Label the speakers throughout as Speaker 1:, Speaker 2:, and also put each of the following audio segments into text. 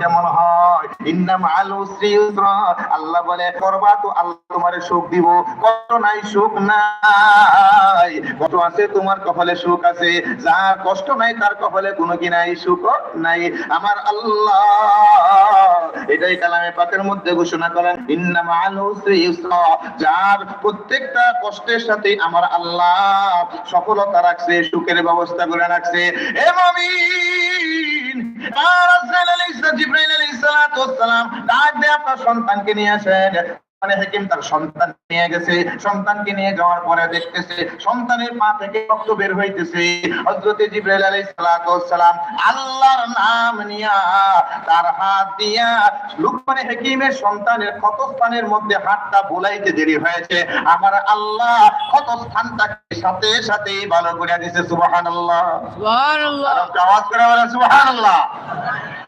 Speaker 1: কেমন হয়? ইন্না মাআল উসরি ইউসরা আল্লাহ বলে, করবা তো আল্লাহ তোমারে সুখ দিব। কষ্ট নাই সুখ নাই? কষ্ট আছে তোমার কপালে সুখ আছে? যার কষ্ট নাই তার কপালে কোনো কি নাই? সুখ নাই। আমার আল্লাহ এটাই কালামে পাকের মধ্যে ঘোষণা করেন, ইন্না মাআল উসরি ইউসরা যার প্রত্যেকটা কষ্টের সাথে আমার আল্লাহ সফলতা রাখছে, সুখের ব্যবস্থা করে রাখছে। এ আজরাইল আলাইহিস আলাইহিস সালাতু ওয়াস ডাক দিয়ে আপনার সন্তানকে নিয়ে আসেন। মানে হাকিম তার সন্তান নিয়ে গেছে। সন্তানকে নিয়ে যাওয়ার পরে দেখতেছে সন্তানের পা থেকে রক্ত বের হইতেছে। হযরতে জিবরাইল আলাইহিস সালাম আল্লাহর নাম নিয়া তার হাত দিয়া লুকমান হাকিমের সন্তানের ক্ষতস্থানের মধ্যে হাতটা বোলাইতে দেরি হয়েছে। আমার আল্লাহ ক্ষতস্থানটাকে সাথে সাথে ভালো করে দিয়েছে সুবহানাল্লাহ।
Speaker 2: সুবহানাল্লাহ।
Speaker 1: আর আওয়াজ করে বলেন সুবহানাল্লাহ। আর হ্যাঁ আরে,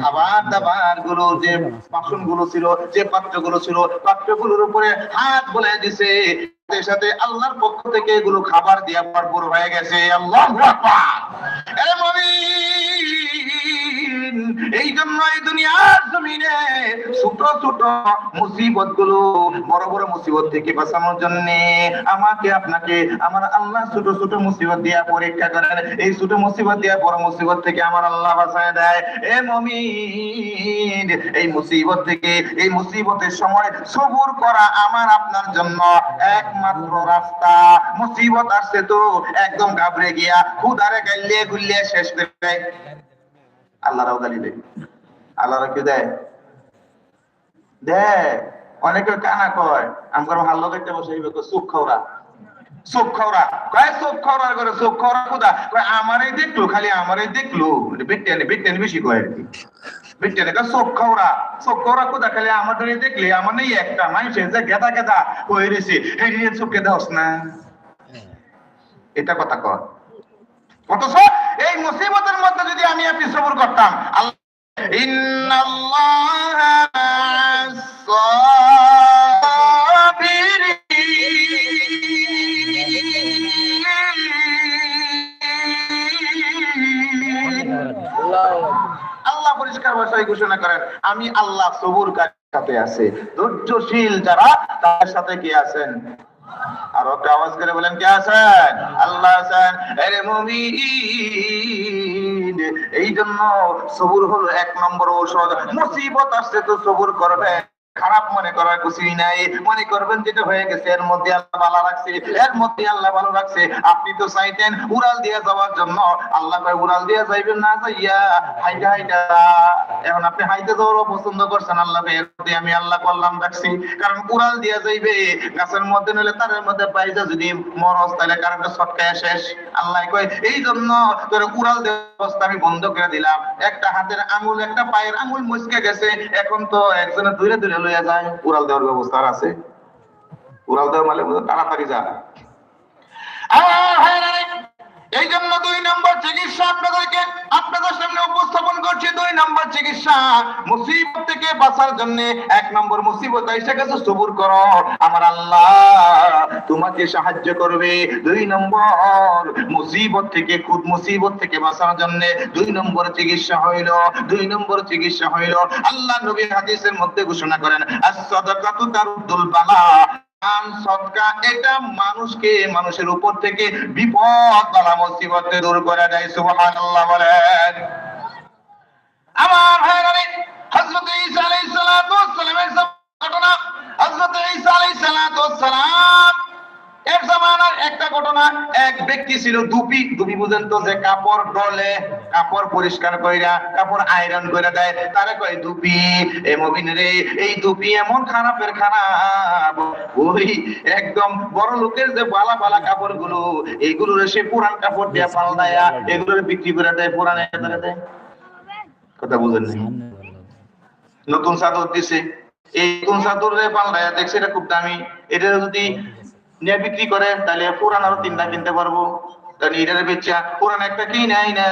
Speaker 1: খাবার দাবারগুলো যে বাসনগুলো ছিল, যে পাত্রগুলো ছিল পাত্রগুলোর উপরে হাত বোলাই দিছে। সাথে আল্লাহর পক্ষ থেকে এগুলো খাবার দিয়ে ভরপুর হয়ে গেছে। আল্লাহ এই জন্য দুনিয়ার জমিনে ছোট ছোট মুসিবতগুলো বড় বড় মুসিবত থেকে বাঁচানোর জন্য আমাকে আপনাকে, আমার আল্লাহ ছোট ছোট মুসিবত দিয়া পরীক্ষা করেন। এই ছোট মুসিবত দিয়া বড় মুসিবত থেকে আমার আল্লাহ বাঁচায় দেয়। এ মমিন, এই মুসিবত থেকে, এই মুসিবতের সময় সবুর করা আমার আপনার জন্য একমাত্র রাস্তা। মুসিবত আসছে তো একদম ঘাবড়ে গিয়া, খুদারে গাইলে গুলিয়ে শেষ করে দেয়। আল্লাহরাও গালি দেয়। আল্লাহরা কি দেয়? দেয়। অনেকে কানা কয় আমার ভালো দেখতে বসে খাওয়া চোখ খাওয়া কয় চোখ খাওয়া করে চোখ খাওয়া খুদা কয় আমারই দেখল খালি আমারই দেখল। বেশি কয় আর কি। কয় চোখ খাওয়া চোখ খাওয়া খুদা খালি আমাদের দেখলে আমার নেই একটা যে গেদা গেদা হয়ে রয়েছে হেরিয়ে চোখে দেওস না। এটা কথা কয়। অথচ এই মুসিবতের মধ্যে যদি আমি আপনি সবর করতাম, আল্লাহ পরিষ্কার ভাষায় ঘোষণা করেন, আমি আল্লাহ সবুর সাথে আছে, ধৈর্যশীল যারা তার সাথে কি আছেন? আর ওকে আওয়াজ করে বলেন, কে আছেন? আল্লাহ আছেন। আরে মুমি এই জন্য সবুর হলো এক নম্বর ঔষধ। মুসিবত আসছে তো সবুর করবে। খারাপ মনে করার কিছুই নাই। মনে করবেন যেটা হয়ে গেছে, এর মধ্যে আল্লাহ ভালো রাখছে, এর মধ্যে আল্লাহ ভালো রাখছে। আপনি তো চাইতেন উড়াল দিয়ে যাওয়ার জন্য। আল্লাহ কয়, উড়াল দিয়ে যাইবেন না, যাইয়া হাইটা হাইটা। এখন আপনি হাইতে যাওয়ারও পছন্দ করছেন আল্লাহ এর মধ্যে আমি আল্লাহ করলাম রাখছি। কারণ উড়াল দিয়ে যাইবে, গাছের মধ্যে নিলে তারের মধ্যে পাইজা যদি মরস তাহলে কারেন্টের ছটকায় শেষ। আল্লাহ কয়, এই জন্য তোর উড়াল ব্যবস্থা আমি বন্ধ করে দিলাম। একটা হাতের আঙুল, একটা পায়ের আঙুল মুচকে গেছে। এখন তো একজনে দূরে দূরে লইয়া যায় উড়াল দেওয়ার ব্যবস্থা আছে উড়াল দেওয়া মানে তাড়াতাড়ি যা। এই জন্য দুই নম্বর চিকিৎসা আপনাদেরকে, আপনাদের সামনে উপস্থাপন করছি দুই নম্বর চিকিৎসা। মুসিবত থেকে বাঁচার জন্য এক নম্বর মুসিবত এসে গেছে, সবুর করো। আমার আল্লাহ তোমাকে সাহায্য করবে। দুই নম্বর মুসিবত থেকে খুদ মুসিবত থেকে বাঁচার জন্য দুই নম্বর চিকিৎসা হইল, দুই নম্বর চিকিৎসা হইল। আল্লাহ নবী হাদিসের মধ্যে ঘোষণা করেন as-sadaqatu তারুদ্দুল বালা। এটা মানুষকে, মানুষের উপর থেকে বিপদ বালা মুসিবত দূর করে দেয়, সুবহানাল্লাহ বলেন। আমার ঘটনা সালাম এক জামানার একটা ঘটনা এক ব্যক্তি ছিল দুপি দুপি বুঝেন তো যে কাপড় ডলে কাপড় পরিষ্কার কইরা কাপড় আয়রন করে দেয়। তারে কয় দুপি এ মবিন রে এই দুপি এমন খারাপের খারাপ ওই একদম বড় লোকের যে বালা বালা কাপড়গুলো এইগুলো সে পুরান কাপড় দিয়ে পাল্টায়া এগুলো বিক্রি করে দেয় পুরান দেয়। কথা বুঝেন নতুন চাদর দিছে। এই নতুন চাদরে পাল্টায়া দেখছে এটা খুব দামি। এটা যদি নিয়ে বিক্রি করে, তাহলে পুরান আরও তিনটা কিনতে পারব। এটারে বেচা, পুরান একটা কি নাই না,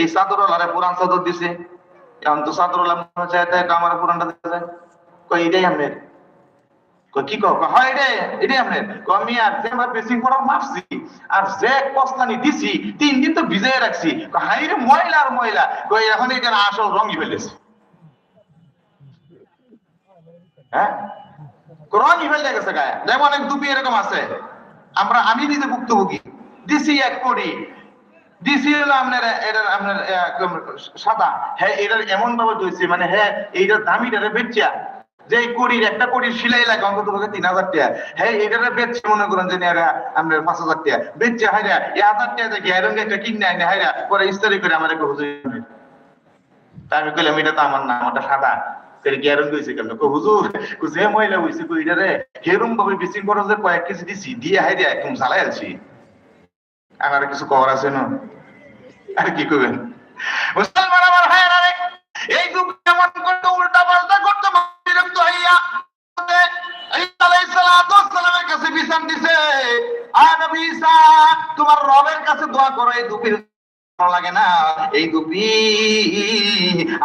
Speaker 1: এই চাদর ওলারে পুরান চাদর দিছে। এখন তো চাইতে আমার পুরানটা দিতে কই এটাই আমের কি আমি যে তিন দিন তো রাখছি। ময়লা আর ময়লা। কই এখন এটা আসল রঙই ফেলেছে। হ্যাঁ? অনেক দুপি এরকম আছে। আমরা, আমি নিজে ভুক্তভোগী। দিছি এক কোটি দিছি হলো আপনার এটা আপনার সাদা। হ্যাঁ এটার এমন ভাবে মানে হ্যাঁ এইটার যে কোটির একটা কোটির সিলাই লাগে, অন্তত তিন হাজার টাকা। হ্যাঁ এটারে বেচছে মনে করেন যে আপনার পাঁচ হাজার টাকা। বেচছে হাইরা, এই হাজার টাকা এরকম একটা কিনে আইনে, হাইরা, পরে ইস্তারি করে আমার একটা হুজুর আমি কইলাম, এটা তো আমার না, আমারটা সাদা। সেটা গ্যারন কইছে কেমন কো হুজুর কই ভাবে করো যে কয়েক কেজি দিছি দিয়ে হাইরা একদম জ্বালাই আছি আমার কিছু করার আছে না? আর কি করবেন মুসলমান আমার ভাই রে এই দুঃখ এমন করতে উল্টা পাল্টা করতে বিরক্ত হইয়া তোমার রবের কাছে দোয়া করো এই দুঃখের লাগে না? এই দুপি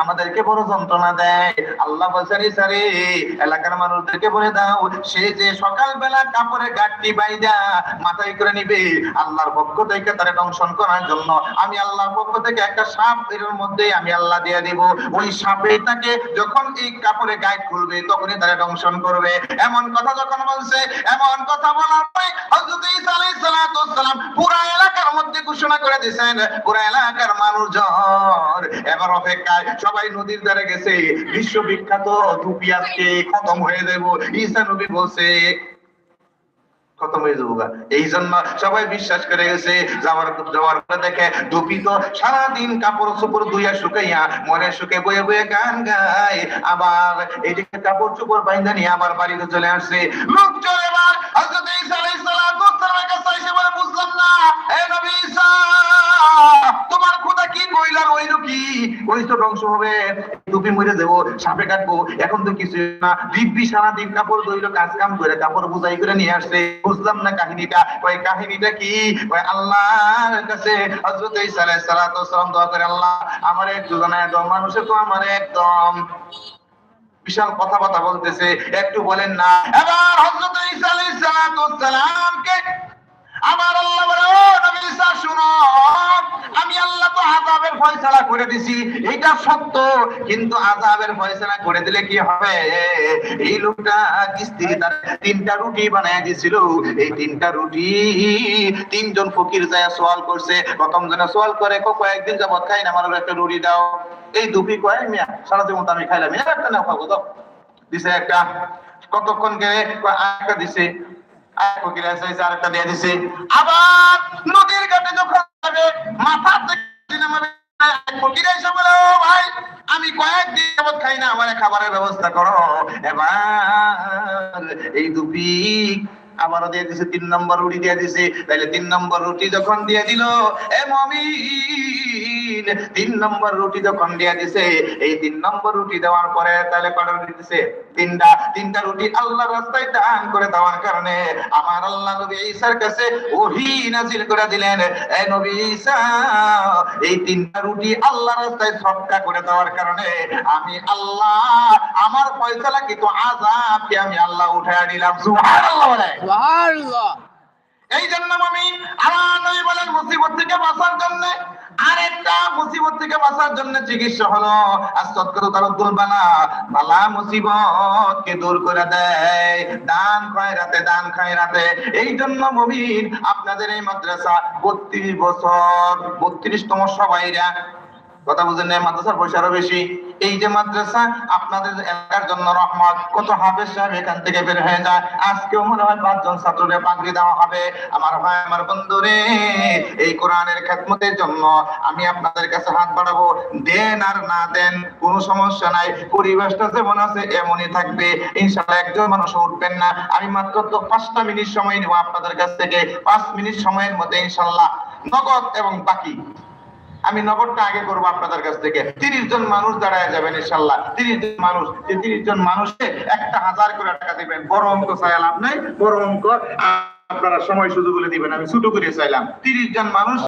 Speaker 1: আমাদেরকে বড় যন্ত্রণা দেয়। আল্লাহ বলছেন সারে এলাকার মানুষদেরকে বলে দাও, সে যে সকালবেলা কাপড়ে গাঠটি বাইদা মাথায় করে নিবে, আল্লাহর পক্ষ থেকে তারে দংশন করার জন্য। আমি আল্লাহর পক্ষ থেকে একটা সাপ এর মধ্যে আমি আল্লাহ দিয়ে দিব। ওই সাপে তাকে যখন এই কাপড়ে গায়ে খুলবে, তখনই তারা দংশন করবে। এমন কথা যখন বলছে, এমন কথা বলার পরে হযরত ঈসা আলাইহিস সালাম পুরো এলাকার মধ্যে ঘোষণা করে দিয়েছেন। পুরো এলাকার মানুষজন এবার অপেক্ষায় সবাই নদীর ধারে গেছে। বিশ্ববিখ্যাত টুপি আজকে খতম হয়ে যাব। ঈসা নবী বলছে, খতম হয়ে যাব। এই জন্য সবাই বিশ্বাস করে গেছে, যাওয়ার যাওয়ার পরে দেখে টুপি তো সারাদিন কাপড় চোপড় ধুইয়া শুকাইয়া মনে সুখে বয়ে বয়ে গান গায়। আবার এদিকে কাপড় চোপড় বাইন্দা নিয়ে আবার বাড়িতে চলে আসছে। লোক চলে এবার হযরত ঈসা আলাইহিস সালাতু ঈসা, তোমার খোদা কি ওই কি? ওই তো ধ্বংস হবে, টুপি মরে দেবো, সাপে কাটবো, এখন তো কিছু না। দিব্যি সারাদিন কাপড় ধইলো, কাজ কাম করে কাপড় করে নিয়ে আসছে। বুঝলাম না কাহিনীটা। ওই কাহিনীটা কি? ওই আল্লাহর কাছে আলাইহিস সালাম দোয়া করে, আল্লাহ, আমার একটু জানায় দাও, মানুষে তো আমার একদম বিশাল কথাবার্তা বলতেছে একটু বলেন না। এবার হজরত ইসা আলাইহিস সালামকে আমার আল্লাহ বলে, ও নবী শুনো। আমি আল্লাহ তো আযাবের ফয়সালা করে দিছি। এটা সত্য। কিন্তু আযাবের ফয়সালা করে দিলে কি হবে? এই লোকটা স্ত্রী তার তিনটা রুটি বানায় দিছিল। এই তিনটা রুটি তিনজন ফকির যায় সওয়াল করছে। প্রথম জনে সওয়াল করে, কো, কয়েকদিন যাবত খাই না, আমার একটা রুটি দাও। এই দুপি কয়, মিয়া, সারা জীবন আমি খাইলাম। একটা নাও খাব, দাও। দিছে একটা। কতক্ষণ গেলে আরেকটা দিছে। আবার নদীর ঘাটে যখন যাবে মাথা থেকে নামাবে ভাই, আমি কয়েকদিন যাবত খাই না, আমার খাবারের ব্যবস্থা করো। এবার এই দুপি আবারও দিয়ে দিছে, তিন নম্বর রুটি দিয়ে দিছে। তাহলে তিন নম্বর রুটি যখন দিয়ে দিল, এ মমিন, তিন নম্বর রুটি যখন দিয়ে দিছে, এই তিন নম্বর রুটি দেওয়ার পরে তাহলে কটা রুটি দিছে? তিনটা। তিনটা রুটি আল্লাহর রাস্তায় দান করে দেওয়ার কারণে আমার আল্লাহ নবী ঈসার কাছে ওহী নাজিল করে দিলেন। এ নবী ঈসা, এই তিনটা রুটি আল্লাহর রাস্তায় সদকা করে দেওয়ার কারণে আমি আল্লাহ, আমার ফয়সালা কিন্তু আযাবকে আমি আল্লাহ উঠায় দিলাম। সুবহানাল্লাহ বলে। এই জন্য আমি আমার নবী বলেন, মুসিবত থেকে বাঁচার জন্য আরেকটা মুসিবত থেকে বাঁচার জন্য চিকিৎসা হলো। আর আস্তৎকর তারুদ্দুল বালা বালা মুসিবত কে দূর করে দেয়। দান খয়রাতে দান খয়রাতে এই জন্য মুমিন আপনাদের এই মাদ্রাসা বত্রিশ বছর, বত্রিশতম সবাইরা, কথা বুঝেন মাদ্রাসার পয়সা আরও বেশি। এই যে মাদ্রাসা, আপনাদের এলাকার জন্য রহমত। কত হাফেজ সাহেব এখান থেকে বের হয়ে যায়। আজকেও মনে হয় পাঁচজন ছাত্রকে পাগড়ি দেওয়া হবে। আমার ভাই, আমার বন্ধুরে, এই কোরআনের খেদমতের জন্য আমি আপনাদের কাছে হাত বাড়াবো। দেন আর না দেন, কোনো সমস্যা নাই। পরিবেশটা যেমন আছে, এমনই থাকবে। ইনশাল্লাহ একজন মানুষ উঠবেন না। আমি মাত্র তো পাঁচটা মিনিট সময় নেব আপনাদের কাছ থেকে। পাঁচ মিনিট সময়ের মধ্যে ইনশাল্লাহ নগদ এবং বাকি। আমি নগদটা আগে করব আপনাদের কাছ থেকে। তিরিশ জন মানুষ দাঁড়ায় যাবেন ইনশাল্লাহ। তিরিশ জন মানুষ, যে তিরিশ জন মানুষে একটা হাজার করে টাকা দিবেন। বড় অঙ্ক চাই লাভ নাই, বড় অঙ্ক আপনারা সময় সুযোগ দিবেন। আমি ছোট করে চাইলাম। তিরিশ জন মানুষ